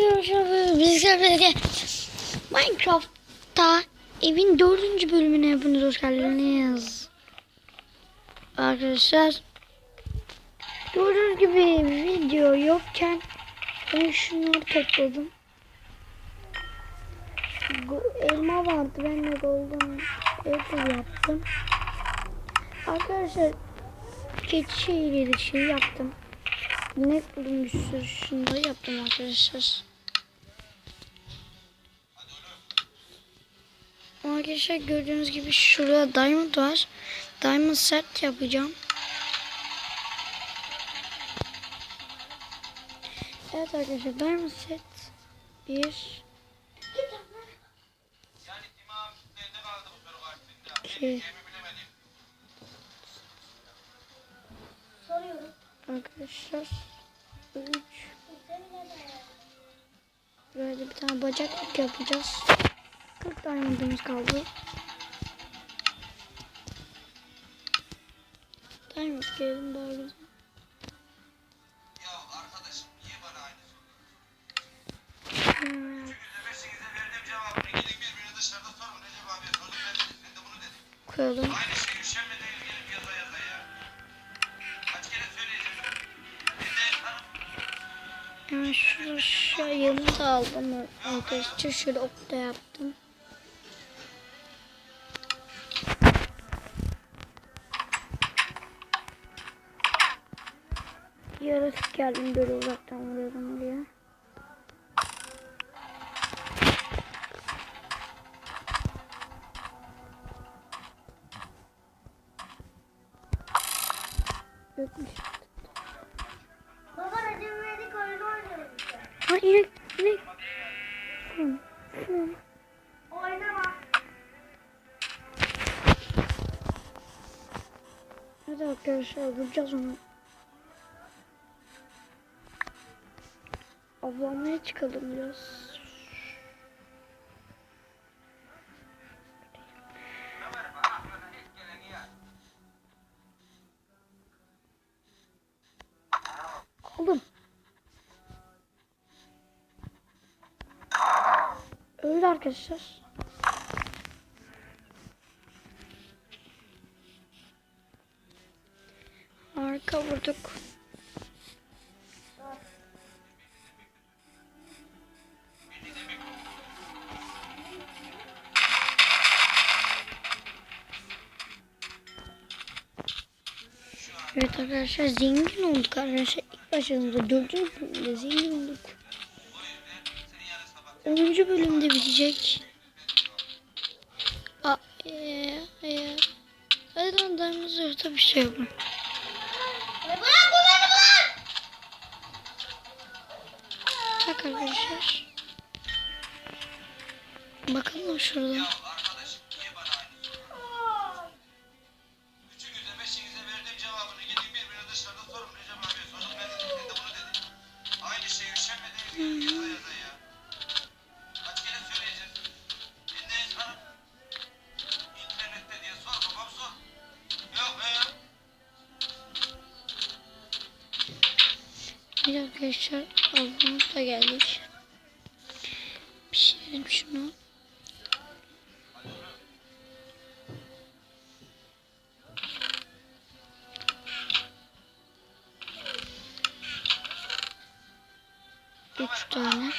görüşürüz. Bizler birlikte Minecraft'ta evin dördüncü bölümüne hepiniz hoş geldiniz. Arkadaşlar gördüğünüz gibi video yokken ben şunları topladım. Elma vardı ben de golden apple yaptım. Arkadaşlar keçi şeyleri şey yaptım. Ne buldum bir sürü şunları yaptım arkadaşlar. Arkadaşlar gördüğünüz gibi şurada diamond var. Diamond set yapacağım. Evet arkadaşlar diamond set bir iki arkadaşlar üç. Böyle bir tane bacaklık yapacağız. 40 diamondımız kaldı. Diamond gelelim daha güzel. Ya arkadaşım aldım arkadaşlar. Şöyle okta yaptım. Yaratık geldim böyle uzaktan vuruyorum diye. Hadi arkadaşlar vuracağız onu. Avlanmaya çıkalım biraz. Aldım. Öldü arkadaşlar. Harika vurduk. Evet arkadaşlar zengin olduk arkadaşlar. İlk başladığımızda dördüncü bölümde zengin olduk. Onuncu bölümde bitecek. Aa, ee, ee. Hadi lan orta bir şey yapın. Tak arkadaşlar. Bakalım şurada. Şey. Bir arkadaşlar avlumuz da geldik. Pişirelim şunu. Üç tane.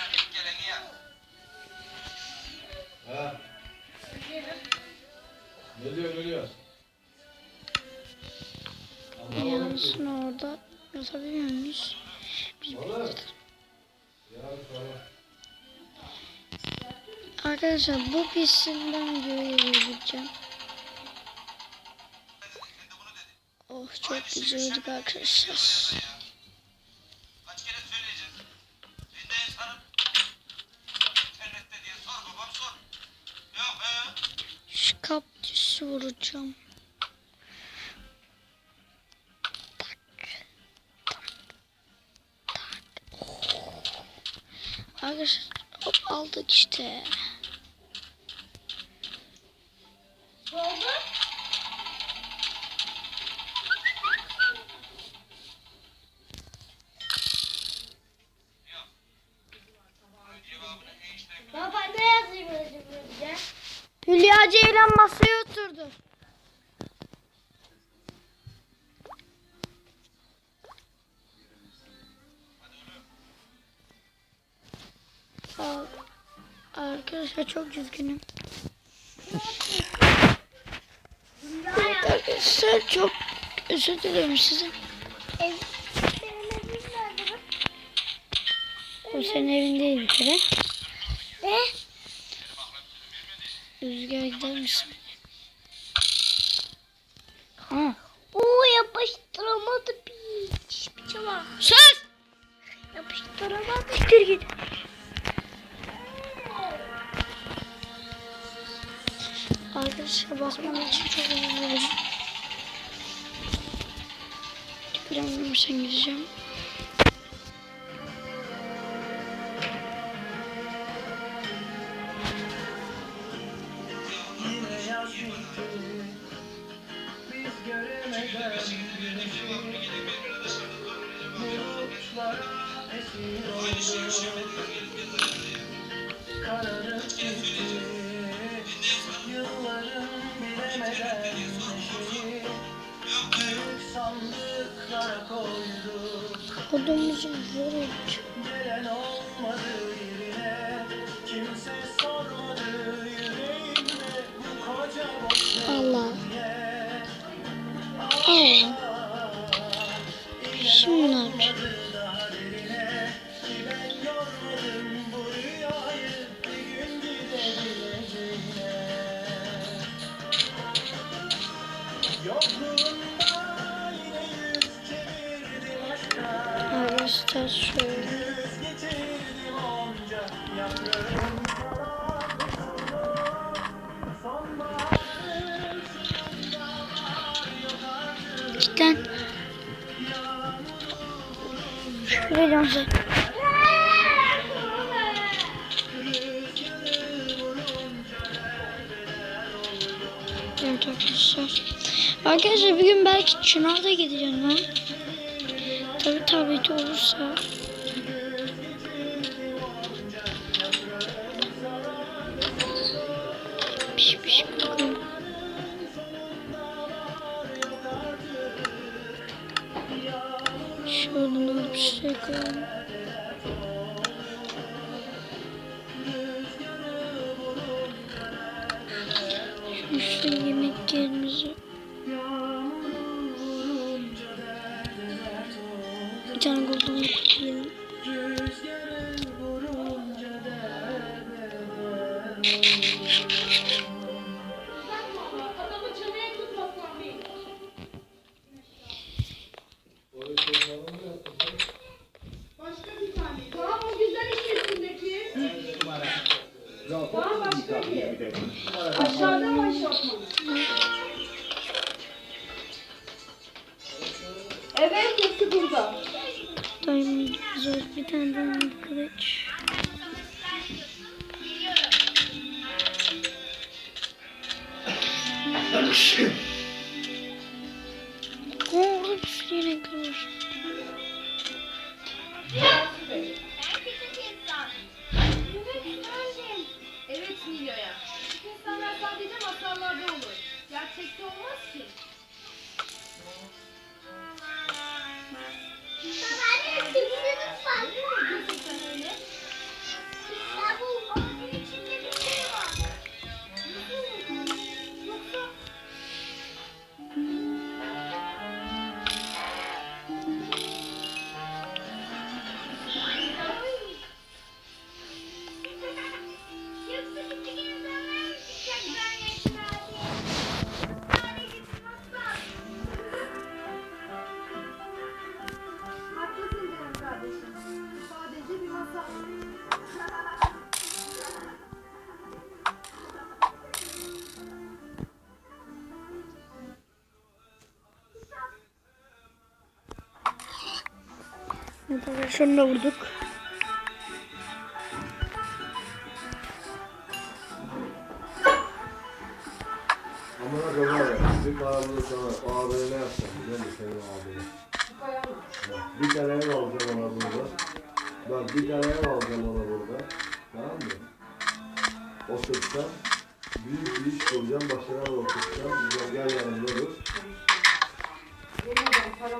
İnternette diye sor babam sor. Yok be ya. Şu kaptüsü vuracağım. Oh. Arkadaşlar hop aldık işte. Ceylan masaya oturdu. Aa, Arkadaşlar çok üzgünüm. Evet arkadaşlar çok özür dilerim sizin. Ev. Senin evin nerede bak? O senin evin değil bir kere. Ne? Rüzgar gider misin? Ha. Oo yapıştıramadı piç. Piçe bak. Sus! Yapıştıramadı. Siktir git. Arkadaşlar basmam için çok özür dilerim. Planlamışsan gideceğim. Söyleyeceğim. Benden sonra üşenmedin diye sorma sorma. Yok yok. Odamızı vurunca. Allah. Allah. Şimdi ne yapacağım? Şöyle dönsek. Evet arkadaşlar. Arkadaşlar bir gün belki Çınar'da gideceğim lan. Tabi tableti olursa. Şuradan bir şey koyalım. Şu, şu yemek yerimizi bir tane golden yiyelim. Oraya diamond kılıç. Hepsi yine kalır. Arkadaşlar da vurduk. Amına koyma ya. Bir paramını sana. O abine ne yapacağım biliyor musun senin? Bak, Bir tane ev alacağım ona burada. Bak bir tane ev alacağım ona burada. Tamam mı? Oturtacağım. büyük bir iş kuracağım. Başına bakacağım. Güzel gel yanımda dur. Var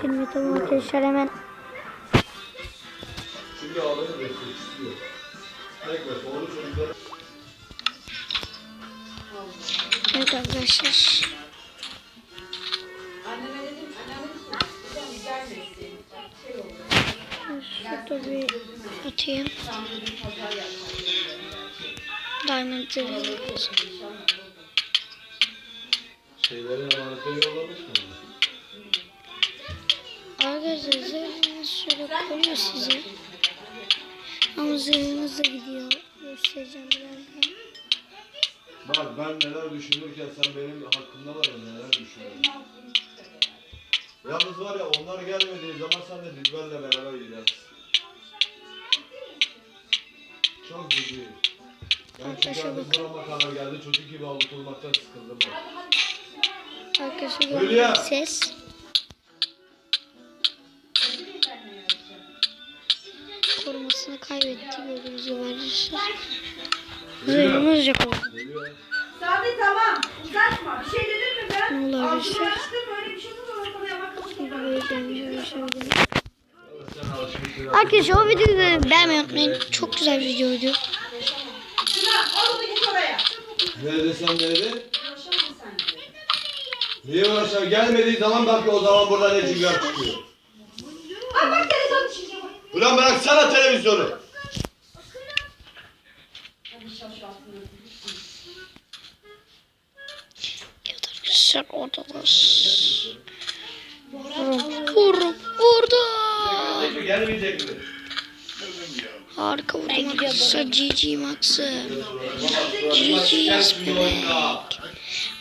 Şimdi tamam arkadaşlar hemen Çünkü ağlayı destek istiyor. Tek başına onu çocuklar evet arkadaşlar. Şurada bir atayım. Diamond'ları. Şeylerin emanetleri yollamış mı? Arkadaşlar zırhınız şöyle koruyor sizi. Ama zırhınız da gidiyor. Göstereceğim birazdan. Bak ben neler düşünürken sen benim hakkımda var ya neler düşünüyorsun. Yalnız var ya onlar gelmediği zaman sen de Dilber'le beraber gidersin. Çok ciddi. Ben çünkü bakın. burama kadar geldi çocuk gibi avutulmaktan sıkıldım ben. Arkadaşlar Hülya. ses. Korumasını kaybetti gördüğünüz gibi arkadaşlar. Zırhımız yok oldu. Sadi tamam, uzatma. Bir şey dedim mi ben? Ne oldu arkadaşlar? şey arkadaşlar. O videoyu beğenmeyi unutmayın. Çok güzel bir videoydu. Sinan, al onu git oraya. Nerede sen nerede? Niye uğraşan? Gelmediği zaman bak o zaman burada ne cünger çıkıyor. Ay bak televizyon bak. Ulan bıraksana televizyonu. Evet arkadaşlar vurum vurdum. Gelmeyecek mi? Harika vurdum arkadaşlar. GG Max'ı. GG's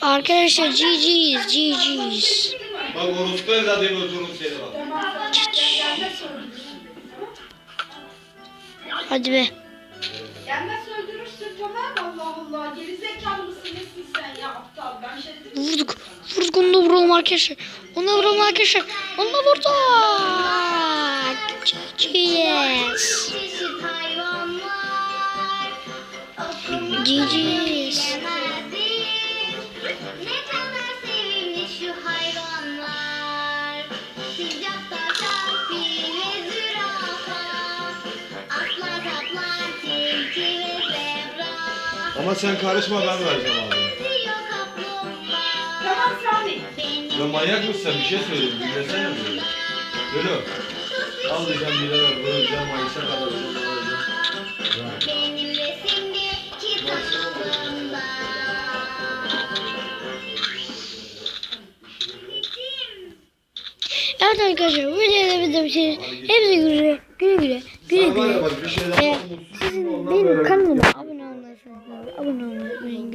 Arkadaşlar GG's GG's. Bak orospu evladıyım öldürürüm seni bak. Hadi be. Gelmez öldürürsün tamam Allah Allah. Gerizekalı mısın nesin sen ya aptal. Ben şey dedim. Vurduk. Vurduk onu da vuralım arkadaşlar. Onu da vuralım arkadaşlar. Onu da vurduk. GG's. Çeşit Ama sen karışma ben vereceğim abi. Tamam Sami. Ya manyak mısın sen bir şey söyleyeyim dinlesene bir. Yürü. Al diyeceğim bir lira vuracağım Mayıs'a kadar vuracağım. benim. Evet arkadaşlar bu videoda bir de bir şey. Hepsi güle güle güle güle güle. Ee, Benim kanalıma abone olmayı. Abone olmayı unutmayın.